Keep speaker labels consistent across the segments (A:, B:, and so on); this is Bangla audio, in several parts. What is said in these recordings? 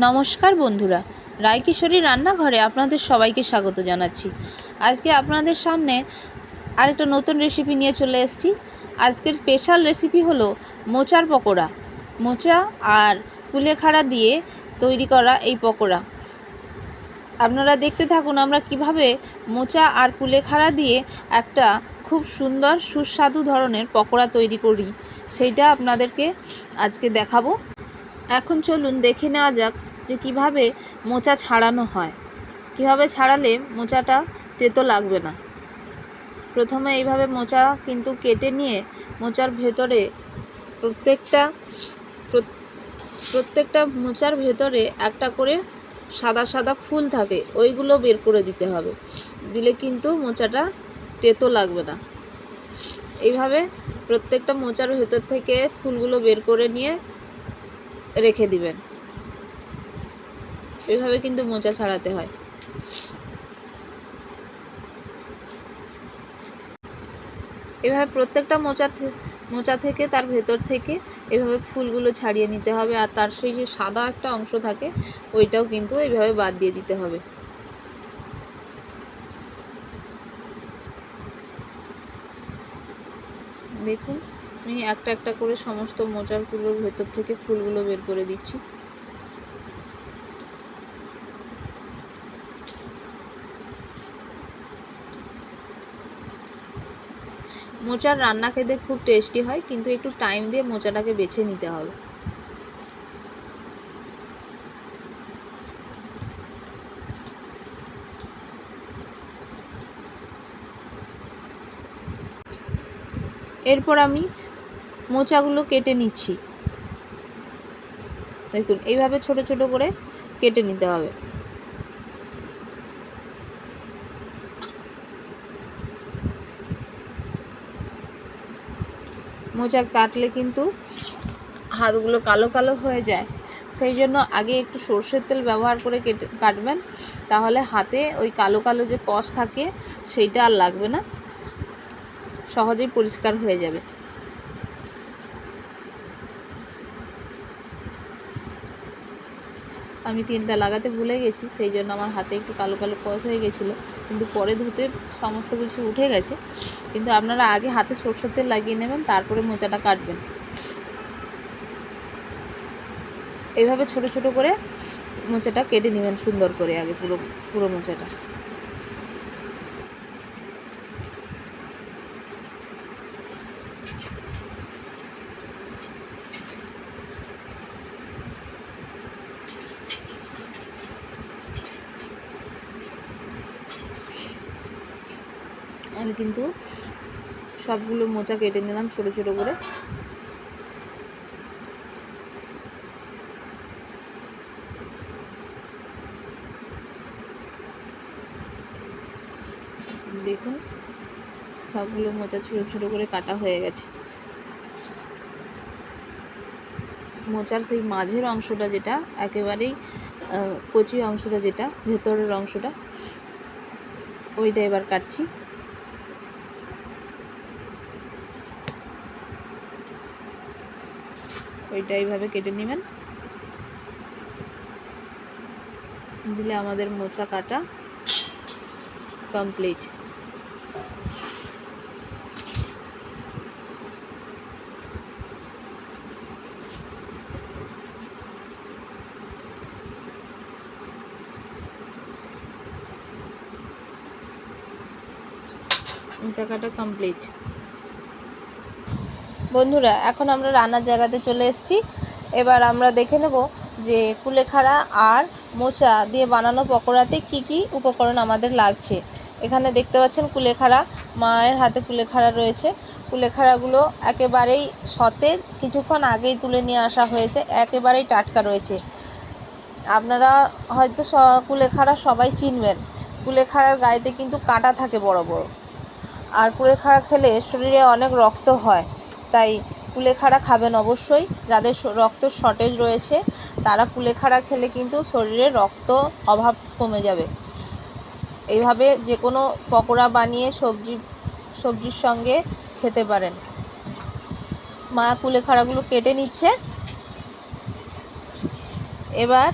A: নমস্কার বন্ধুরা, রায়কিশোরী রান্নাঘরে আপনাদের সবাইকে স্বাগত জানাচ্ছি। আজকে আপনাদের সামনে আরেকটা নতুন রেসিপি নিয়ে চলে এসেছি। আজকের স্পেশাল রেসিপি হলো মোচার পকোড়া। মোচা আর কুলেখাড়া দিয়ে তৈরি করা এই পকোড়া। আপনারা দেখতে থাকুন আমরা কীভাবে মোচা আর কুলেখাড়া দিয়ে একটা খুব সুন্দর সুস্বাদু ধরনের পকোড়া তৈরি করি, সেইটা আপনাদেরকে আজকে দেখাবো। এখন চলুন দেখে নেওয়া যাক যে কীভাবে মোচা ছাড়ানো হয়। কীভাবে ছাড়ালে মোচাটা তেতো লাগবে না? প্রথমে এইভাবে মোচা কিন্তু কেটে নিয়ে মোচার ভেতরে প্রত্যেকটা প্রত্যেকটা মোচার ভেতরে একটা করে সাদা সাদা ফুল থাকে, ওইগুলো বের করে দিতে হবে। দিলে কিন্তু মোচাটা তেতো লাগবে না। এইভাবে প্রত্যেকটা মোচার ভেতর থেকে ফুলগুলো বের করে নিয়ে রেখে দিবেন। এভাবে কিন্তু মোচা ছাড়াতে হয়। এভাবে প্রত্যেকটা মোচা মোচা থেকে তার ভেতর থেকে এভাবে ফুলগুলো ছাড়িয়ে নিতে হবে আর তার সেই যে সাদা একটা অংশ থাকে, ওইটাও কিন্তু এইভাবে বাদ দিয়ে দিতে হবে। দেখুন। আমি একটা একটা করে সমস্ত মোচারগুলোর ভেতর থেকে ফুলগুলো বের করে দিচ্ছি। মোচার রান্না খেতে খুব টেস্টি হয়, কিন্তু একটু টাইম দিয়ে মোচাটাকে বেছে নিতে হবে। এরপর আমি মোচাগুলো কেটে নিচ্ছি। দেখুন, এইভাবে ছোট ছোট করে কেটে নিতে হবে। মোচা কাটলে কিন্তু হাতগুলো কালো কালো হয়ে যায়। সেই জন্য আগে একটু সর্ষের তেল ব্যবহার করে কেটে কাটবেন। তাহলে হাতে ওই কালো কালো যে কষ থাকে, সেইটা আর লাগবে না। সহজেই পরিষ্কার হয়ে যাবে। আমি তিনটা লাগাতে ভুলে গেছি, সেই জন্য আমার হাতে একটু কালো কালো কষ হয়ে গেছিল। কিন্তু পরে ধুতে সমস্ত কিছু উঠে গেছে। কিন্তু আপনারা আগে হাতে সরষের তেল লাগিয়ে নেবেন, তারপরে মোচাটা কাটবেন। এইভাবে ছোট ছোট করে মোচাটা কেটে নেবেন, সুন্দর করে আগে পুরো পুরো মোচাটা। আমি কিন্তু সবগুলো মোচা কেটে নিলাম ছোটো ছোটো করে। দেখুন, সবগুলো মোচা ছোট ছোট করে কাটা হয়ে গেছে। মোচার সেই মাঝের অংশটা যেটা, একেবারেই কচি অংশটা যেটা, ভেতরের অংশটা, ওইটা এবার কাটছি। ওইটা এইভাবে কেটে নেবেন। দিলে আমাদের মোচা কাটা কমপ্লিট মোচা কাটা কমপ্লিট বন্ধুরা, এখন আমরা রান্নার জায়গাতে চলে এসেছি। এবার আমরা দেখে নেব যে কুলেখাড়া আর মোচা দিয়ে বানানো পকোড়াতে কি কি উপকরণ আমাদের লাগছে। এখানে দেখতে পাচ্ছেন কুলেখাড়া, মায়ের হাতে কুলেখাড়া রয়েছে। কুলেখাড়াগুলো একেবারেই সতেজ, কিছুক্ষণ আগেই তুলে নিয়ে আসা হয়েছে, একেবারেই টাটকা রয়েছে। আপনারা হয়তো কুলেখাড়া সবাই চিনবেন। কুলেখাড়ার গায়েতে কিন্তু কাঁটা থাকে বড় বড়। আর কুলেখাড়া খেলে শরীরে অনেক রক্ত হয়। তাই কুলেখাড়া খাবেন অবশ্যই। যাদের রক্ত শর্টেজ রয়েছে, তারা কুলেখাড়া খেলে কিন্তু শরীরে রক্ত অভাব কমে যাবে। এইভাবে যে কোনো পকোড়া বানিয়ে সবজি, সবজির সঙ্গে খেতে পারেন। মা কুলেখাড়াগুলো কেটে নিচ্ছে। এবার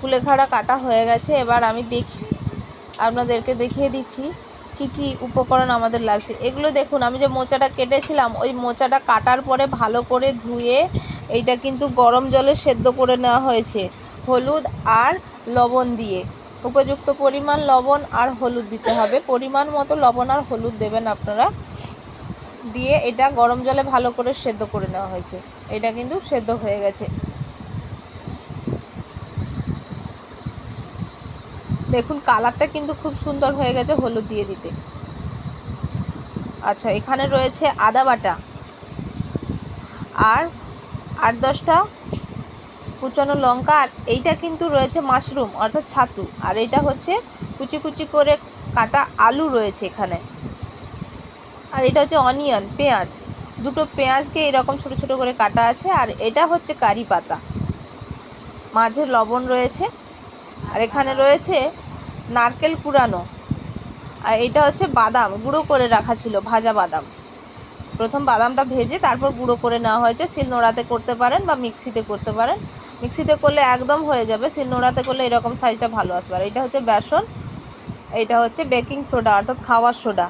A: কুলেখাড়া কাটা হয়ে গেছে। এবার আমি দেখি, আপনাদেরকে দেখিয়ে দিচ্ছি। কি কি উপকরণ আমাদের লাগছে? এগুলো দেখুন, আমি যে মোচাটা কেটেছিলাম, ওই মোচাটা কাটার পরে ভালো করে ধুয়ে এইটা কিন্তু গরম জলে সেদ্ধ করে নেওয়া হয়েছে। হলুদ আর লবণ দিয়ে। উপযুক্ত পরিমাণ লবণ আর হলুদ দিতে হবে। পরিমাণ মতো লবণ আর হলুদ দেবেন আপনারা। দিয়ে এটা গরম জলে ভালো করে সেদ্ধ করে নেওয়া হয়েছে। এটা কিন্তু সেদ্ধ হয়ে গেছে। দেখুন, কালারটা কিন্তু খুব সুন্দর হয়ে গেছে হলুদ দিয়ে দিতে। আচ্ছা এখানে রয়েছে আদা বাটা। আর আট দশটা কুচানো লঙ্কা, আর এইটা কিন্তু রয়েছে মাশরুম, অর্থাৎ ছাতু। আর এটা হচ্ছে কুচি কুচি করে কাটা আলু রয়েছে এখানে। আর এটা হচ্ছে অনিয়ন, পেঁয়াজ। দুটো পেঁয়াজকে এরকম ছোট ছোট করে কাটা আছে, আর এটা হচ্ছে কারি পাতা। মাঝে লবণ রয়েছে। আর এখানে রয়েছে নারকেল কুড়ানো আর এটা হচ্ছে বাদাম, গুঁড়ো করে রাখা ছিল, ভাজা বাদাম। প্রথম বাদামটা ভেজে তারপর গুঁড়ো করে নেওয়া হয়েছে। শিলনোড়াতে করতে পারেন বা মিক্সিতে করতে পারেন। মিক্সিতে করলে একদম হয়ে যাবে। শিলনোড়াতে করলে এরকম সাইজটা ভালো আসবে। আর এটা হচ্ছে বেসন এইটা হচ্ছে বেকিং সোডা, অর্থাৎ খাওয়ার সোডা।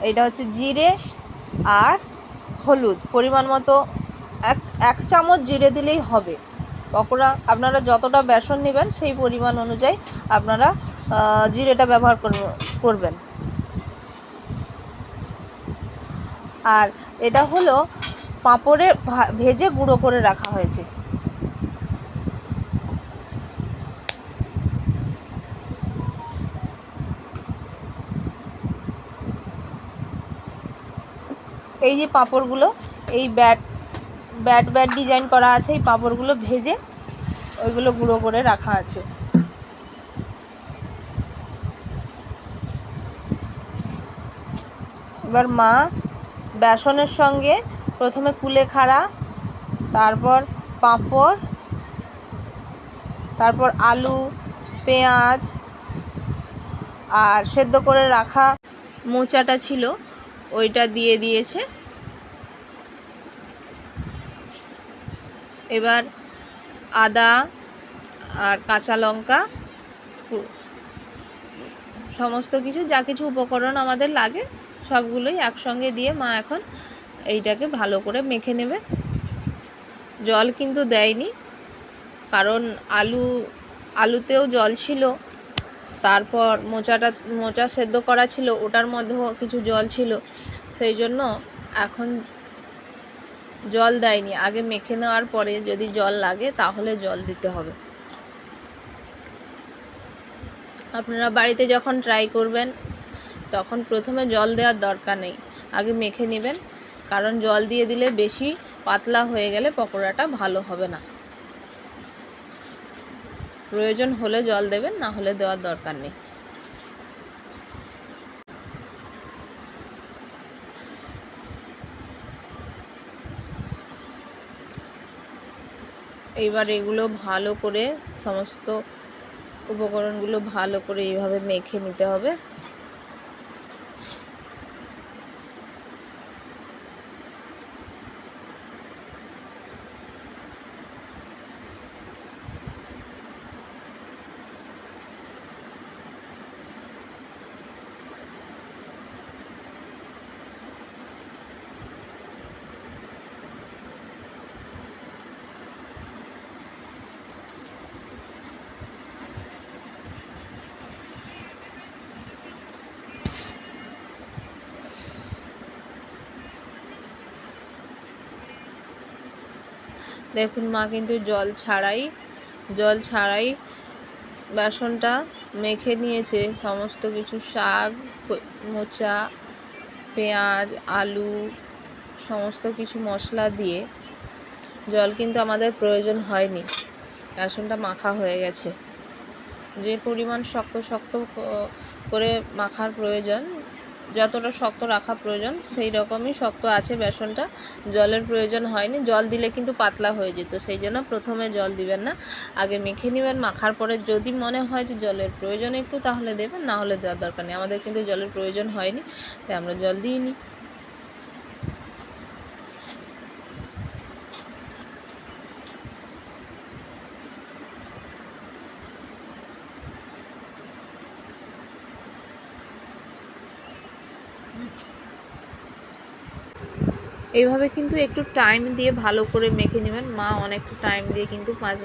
A: এটা হচ্ছে জিরে আর হলুদ। পরিমাণ মতো এক এক চামচ জিরে দিলেই হবে। পকোড়া আপনারা যতটা বেসন নেবেন সেই পরিমাণ অনুযায়ী আপনারা জিরেটা ব্যবহার করব- করবেন। আর এটা হলো পাঁপড়ে ভেজে গুঁড়ো করে রাখা হয়েছে। এই যে পাঁপড়গুলো, এই ব্যাট ব্যাট ব্যাট ডিজাইন করা আছে, এই পাঁপড়গুলো ভেজে ওইগুলো গুঁড়ো করে রাখা আছে। এবার মা বেসনের সঙ্গে প্রথমে কুলেখাড়া তারপর পাঁপড়, তারপর আলু, পেঁয়াজ, আর সেদ্ধ করে রাখা মোচাটা ছিল, ওইটা দিয়ে দিয়েছে। এবার আদা আর কাঁচা লঙ্কা সমস্ত কিছু, যা কিছু উপকরণ আমাদের লাগে, সবগুলোই একসঙ্গে দিয়ে মা এখন এইটাকে ভালো করে মেখে নেবে। জল কিন্তু দেয়নি, কারণ আলু, আলুতেও জল ছিল, তারপর মোচাটা, মোচা সেদ্ধ করা ছিল, ওটার মধ্যেও কিছু জল ছিল, সেই জন্য এখন জল দেয়নি। আগে মেখে নেওয়ার পরে যদি জল লাগে, তাহলে জল দিতে হবে। আপনারা বাড়িতে যখন ট্রাই করবেন, তখন প্রথমে জল দেওয়ার দরকার নেই। আগে মেখে নেবেন, কারণ জল দিয়ে দিলে বেশি পাতলা হয়ে গেলে পকোড়াটা ভালো হবে না। প্রয়োজন হলে জল দেবেন, না হলে দেওয়ার দরকার নেই। এইবার এগুলো ভালো করে সমস্ত উপকরণগুলো ভালো করে এইভাবে মেখে নিতে হবে। দেখুন মা কিন্তু জল ছাড়াই জল ছাড়াই বেসনটা মেখে নিয়েছে। সমস্ত কিছু, শাক মোচা, পেঁয়াজ, আলু, সমস্ত কিছু মশলা দিয়ে জল কিন্তু আমাদের প্রয়োজন হয়নি। বেসনটা মাখা হয়ে গেছে। যে পরিমাণ শক্ত শক্ত করে মাখার প্রয়োজন যতটা শক্ত রাখা প্রয়োজন, সেই রকমই শক্ত আছে বেসনটা। জলের প্রয়োজন হয়নি, জল দিলে কিন্তু পাতলা হয়ে যেত, সেই জন্য প্রথমে জল দিবেন না। আগে মেখে নেবেন, মাখার পরে যদি মনে হয় যে জলের প্রয়োজন একটু তাহলে দেবেন, না হলে দেওয়ার দরকার নেই। আমাদের কিন্তু জলের প্রয়োজন হয়নি, তাই আমরা জল দিইনি। এইভাবে কিন্তু একটু টাইম দিয়ে ভালো করে মেখে নেবেন। মা অনেকটা টাইম দিয়ে কিন্তু পাঁচ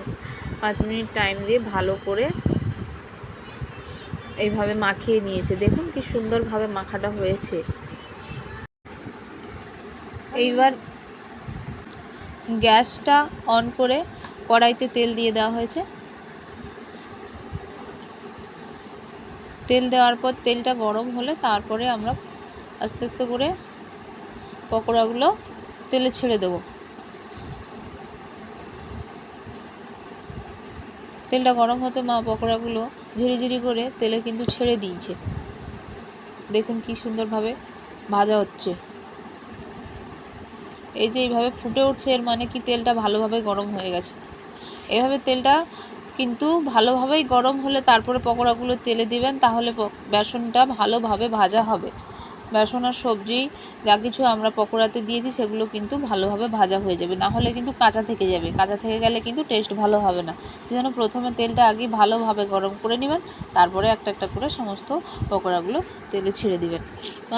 A: পাঁচ মিনিট টাইম দিয়ে ভালো করে এইভাবে মাখিয়ে নিয়েছে। দেখুন কি সুন্দরভাবে মাখাটা হয়েছে। এইবার গ্যাসটা অন করে কড়াইতে তেল দিয়ে দেওয়া হয়েছে। তেল দেওয়ার পর তেলটা গরম হলে তারপরে আমরা আস্তে আস্তে করে পকোড়াগুলো তেলে ছেড়ে দেব। তেলটা গরম হতে মা পকোড়াগুলো ঝিরিঝিরি করে তেলে কিন্তু ছেড়ে দিয়েছে। দেখুন কি সুন্দরভাবে ভাজা হচ্ছে। এই যে এইভাবে ফুটে উঠছে, এর মানে কি তেলটা ভালোভাবে গরম হয়ে গেছে। এভাবে তেলটা কিন্তু ভালোভাবেই গরম হলে তারপরে পকোড়াগুলো তেলে দিবেন, তাহলে বেসনটা ভালোভাবে ভাজা হবে। বেসন আর সবজি যা কিছু আমরা পকোড়াতে দিয়েছি, সেগুলো কিন্তু ভালোভাবে ভাজা হয়ে যাবে। না হলে কিন্তু কাঁচা থেকে যাবে। কাঁচা থেকে গেলে কিন্তু টেস্ট ভালো হবে না। সেজন্য প্রথমে তেলটা আগে ভালোভাবে গরম করে নেবেন, তারপরে একটা একটা করে সমস্ত পকোড়াগুলো তেলে ছেড়ে দিবেন।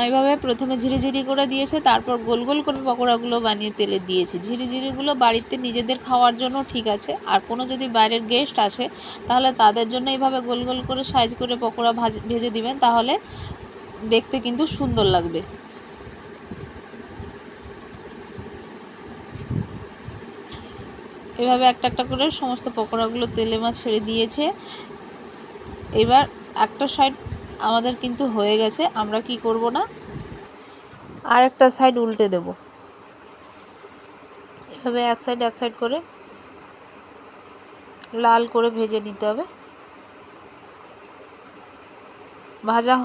A: এইভাবে প্রথমে ঝিরিঝিরি করে দিয়েছে, তারপর গোল গোল করে পকোড়াগুলো বানিয়ে তেলে দিয়েছে। ঝিরিঝিরিগুলো বাড়িতে নিজেদের খাওয়ার জন্য ঠিক আছে, আর কোনো যদি বাইরের গেস্ট আসে, তাহলে তাদের জন্য এইভাবে গোল গোল করে সাইজ করে পকোড়া ভাজ, ভেজে দিবেন, তাহলে দেখতে কিন্তু সুন্দর লাগবে। এভাবে একটা একটা করে সমস্ত পকোড়াগুলো তেলে মাছ ছেড়ে দিয়েছে। এবার একটা সাইড আমাদের কিন্তু হয়ে গেছে, আমরা কি করব না? আর একটা সাইড উল্টে দেব। এভাবে এক সাইড এক সাইড করে লাল করে ভেজে নিতে হবে। ভাজা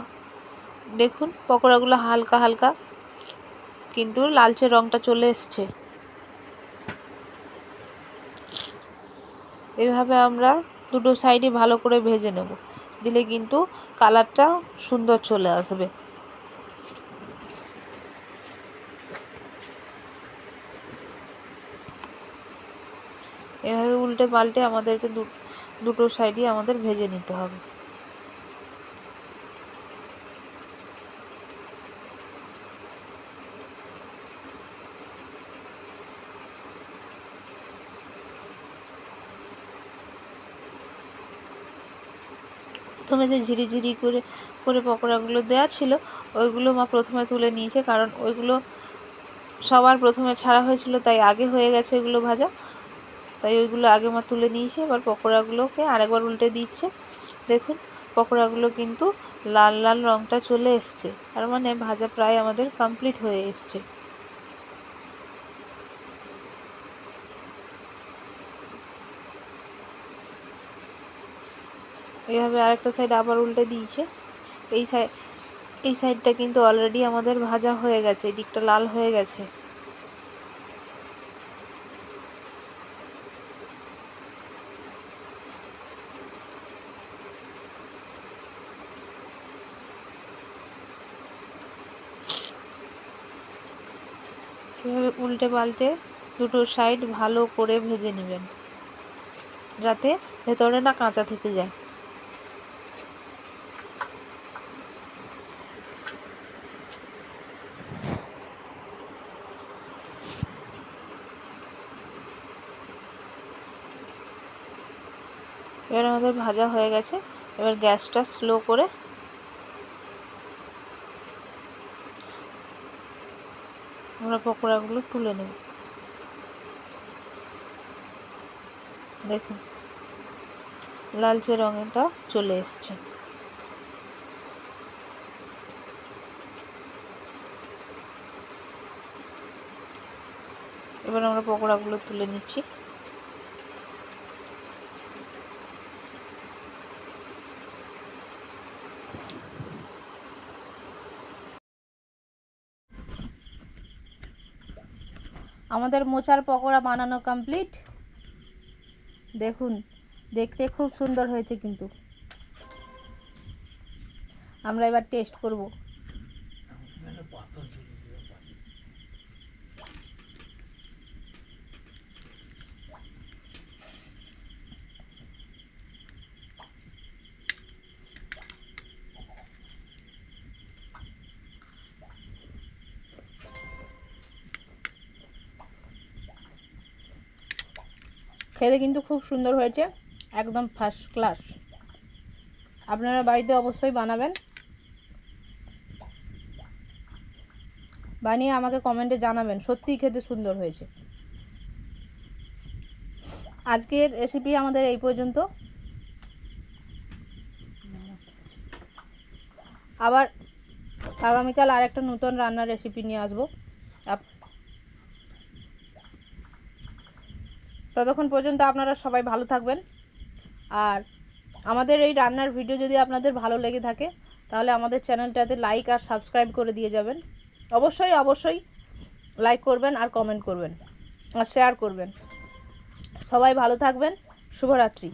A: দেখুন, পকোড়াগুলো হালকা হালকা, কিন্তু লালচে রঙটা চলে এসছে। এভাবে আমরা দুটো সাইডই ভালো করে ভেজে নেব, দিলে কিন্তু কালারটা সুন্দর চলে আসবে। এভাবে উল্টে পাল্টে আমাদেরকে দুটো সাইডই আমাদের ভেজে নিতে হবে। প্রথমে যে ঝিরিঝিরি করে করে পকোড়াগুলো দেওয়া ছিল, ওইগুলো মা প্রথমে তুলে নিয়েছে, কারণ ওইগুলো সবার প্রথমে ছাড়া হয়েছিল, তাই আগে হয়ে গেছে ওইগুলো ভাজা। তাই ওইগুলো আগে মা তুলে নিয়েছে, এবার পকোড়াগুলোকে আরেকবার উল্টে দিচ্ছে। দেখুন, পকোড়াগুলো কিন্তু লাল লাল রঙটা চলে এসছে, তার মানে ভাজা প্রায় আমাদের কমপ্লিট হয়ে এসছে। এভাবে আরেকটা সাইড আবার উল্টে দিয়েছে। এই সাইড এই সাইডটা কিন্তু অলরেডি আমাদের ভাজা হয়ে গেছে এই দিকটা লাল হয়ে গেছে। এভাবে উল্টে পাল্টে দুটো সাইড ভালো করে ভেজে নেবেন, যাতে ভেতরে না কাঁচা থেকে যায় এবার আমাদের ভাজা হয়ে গেছে। এবার গ্যাসটা স্লো করে আমরা পকোড়াগুলো তুলে নেব। দেখুন, লালচে রঙেরটা চলে এসছে। এবার আমরা পকোড়াগুলো তুলে নিচ্ছি। আমাদের মোচার পকোড়া বানানো কমপ্লিট দেখুন, দেখতে খুব সুন্দর হয়েছে কিন্তু। আমরা এবার টেস্ট করব। খেতে কিন্তু খুব সুন্দর হয়েছে, একদম ফার্স্ট ক্লাস আপনারা বাড়িতে অবশ্যই বানাবেন। বানিয়ে আমাকে কমেন্টে জানাবেন, সত্যিই খেতে সুন্দর হয়েছে। আজকের রেসিপি আমাদের এই পর্যন্ত। আবার আগামীকাল আর একটা নতুন রান্নার রেসিপি নিয়ে আসব। ততক্ষণ পর্যন্ত আপনারা সবাই ভালো থাকবেন। আর আমাদের এই রান্নার ভিডিও যদি আপনাদের ভালো লেগে থাকে, তাহলে আমাদের চ্যানেলটাতে লাইক আর সাবস্ক্রাইব করে দিয়ে যাবেন। অবশ্যই অবশ্যই লাইক করবেন আর কমেন্ট করবেন। আর শেয়ার করবেন। সবাই ভালো থাকবেন। শুভরাত্রি।